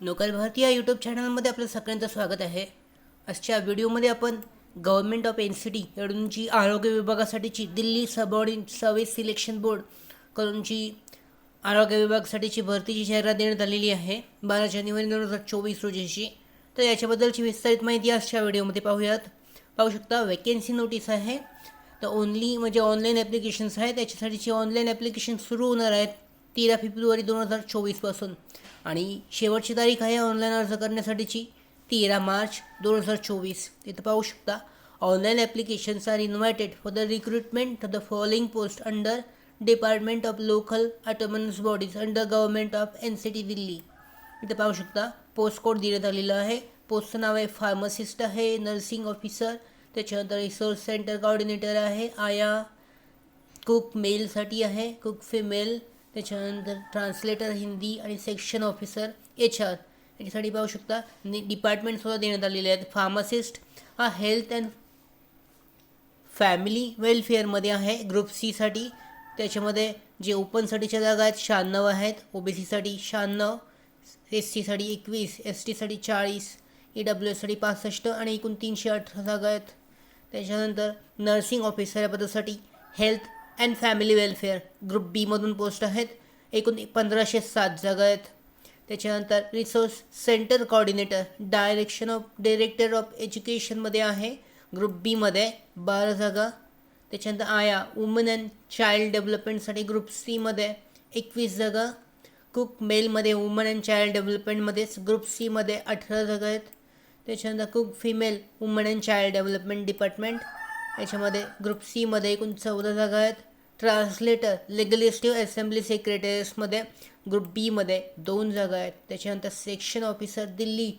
Local Bharti या YouTube चॅनलमध्ये आपलं सगळ्यांचं स्वागत आहे. आजच्या व्हिडिओमध्ये आपण government of N C T कडूनची आरोग्य विभागासाठीची Delhi subordinate service selection board कडूनची आरोग्य विभागासाठीची भरतीची जाहिरात देण्यात आलेली आहे. बारा जानेवारी दोन हजार चोवीस रोजीची. तर याच्याबद्दलची विस्तारित माहिती आजच्या व्हिडिओमध्ये पाहूयात. पाहू शकता वेकेन्सी नोटीस आहे. तर ओनली म्हणजे ऑनलाईन ॲप्लिकेशन्स आहेत. त्याच्यासाठीची ऑनलाईन ॲप्लिकेशन सुरू होणार आहेत. तेरा फेब्रुवारी दोन हजार चोवीसपासून आणि शेवटची तारीख आहे ऑनलाईन अर्ज करण्यासाठीची तेरा मार्च दोन हजार चोवीस. इथं पाहू शकता online applications are invited for the recruitment of the following post under department of local autonomous bodies under government of N C T Delhi इथं पाहू शकता पोस्ट कोड देण्यात आलेला आहे. पोस्टचं नाव आहे फार्मासिस्ट आहे नर्सिंग ऑफिसर त्याच्यानंतर रिसोर्स सेंटर कॉर्डिनेटर आहे आया. कुक मेलसाठी आहे कुक फिमेल त्याच्यानंतर ट्रान्सलेटर हिंदी आणि सेक्शन ऑफिसर एच आर याच्यासाठी पाहू शकता डिपार्टमेंटसुद्धा देण्यात आलेले आहेत. फार्मासिस्ट हा हेल्थ अँड फॅमिली वेलफेअरमध्ये आहे. ग्रुप सीसाठी त्याच्यामध्ये जे ओपनसाठीच्या जागा आहेत शहाण्णव आहेत. ओ बी सीसाठी शहाण्णव. एस सीसाठी एकवीस. एस टीसाठी चाळीस. ई डब्ल्यू एससाठी पासष्ट आणि एकूण तीनशे अठरा जागा आहेत. त्याच्यानंतर नर्सिंग ऑफिसर या पदासाठी health and family welfare group बीमधून post आहेत. एकूण पंधराशे सात जागा आहेत. त्याच्यानंतर resource centre coordinator direction of director of एज्युकेशनमध्ये आहे. ग्रुप बीमध्ये बारा जागा. त्याच्यानंतर आया वुमन अँड चाइल्ड डेव्हलपमेंटसाठी ग्रुप सीमध्ये एकवीस जागा. कुक मेलमध्ये वुमन अँड चाइल्ड डेव्हलपमेंटमध्येच ग्रुप सीमध्ये अठरा जागा आहेत. त्याच्यानंतर cook female woman and child development department याच्यामध्ये ग्रुप सीमध्ये एकूण चौदा जागा आहेत. ट्रान्सलेटर लेगलिस्टिव्ह असेंब्ली सेक्रेटरीजमध्ये ग्रुप बीमध्ये दोन जागा आहेत. त्याच्यानंतर सेक्शन ऑफिसर दिल्ली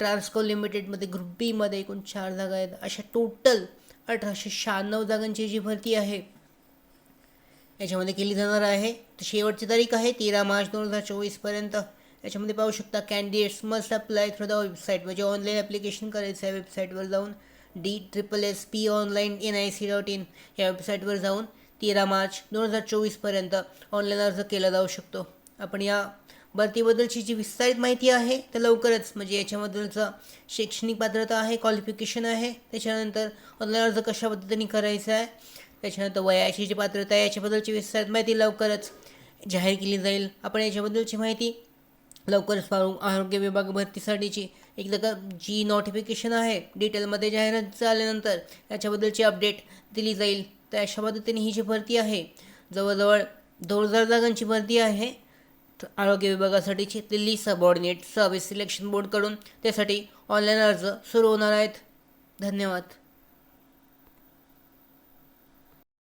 ट्रान्सको लिमिटेडमध्ये ग्रुप बीमध्ये एकूण चार जागा आहेत. अशा टोटल अठराशे शहाण्णव जागांची जी भरती आहे. याच्यामध्ये केली जाणार आहे. तर शेवटची तारीख आहे तेरा मार्च दोन हजार चोवीसपर्यंत याच्यामध्ये पाहू शकता candidates must apply through the website म्हणजे ऑनलाईन ॲप्लिकेशन करायचं आहे वेबसाईटवर जाऊन. D triple S P online N I C dot in या वेबसाईटवर जाऊन तेरा मार्च दोन हजार चोवीसपर्यंत ऑनलाईन अर्ज केला जाऊ शकतो. आपण या भरतीबद्दलची जी विस्तारित माहिती आहे तर लवकरच म्हणजे याच्याबद्दलचं शैक्षणिक पात्रता आहे क्वालिफिकेशन आहे त्याच्यानंतर ऑनलाईन अर्ज कशा पद्धतीने करायचा आहे त्याच्यानंतर वयाची जी पात्रता आहे याच्याबद्दलची विस्तारित माहिती लवकरच जाहीर केली जाईल. आपण याच्याबद्दलची माहिती लवकरच पाहू. आरोग्य विभाग भरतीसाठीची एकदा का जी नोटिफिकेशन आहे. डिटेलमध्ये जाहिरात झाल्यानंतर याच्याबद्दलची अपडेट दिली जाईल. तर अशा पद्धतीने ही जी भरती आहे जवळजवळ दोन हजार जागांची भरती आहे. आरोग्य विभागासाठीची दिल्ली सबऑर्डिनेट सर्व्हिस सिलेक्शन बोर्डकडून त्यासाठी ऑनलाईन अर्ज सुरू होणार आहेत. धन्यवाद.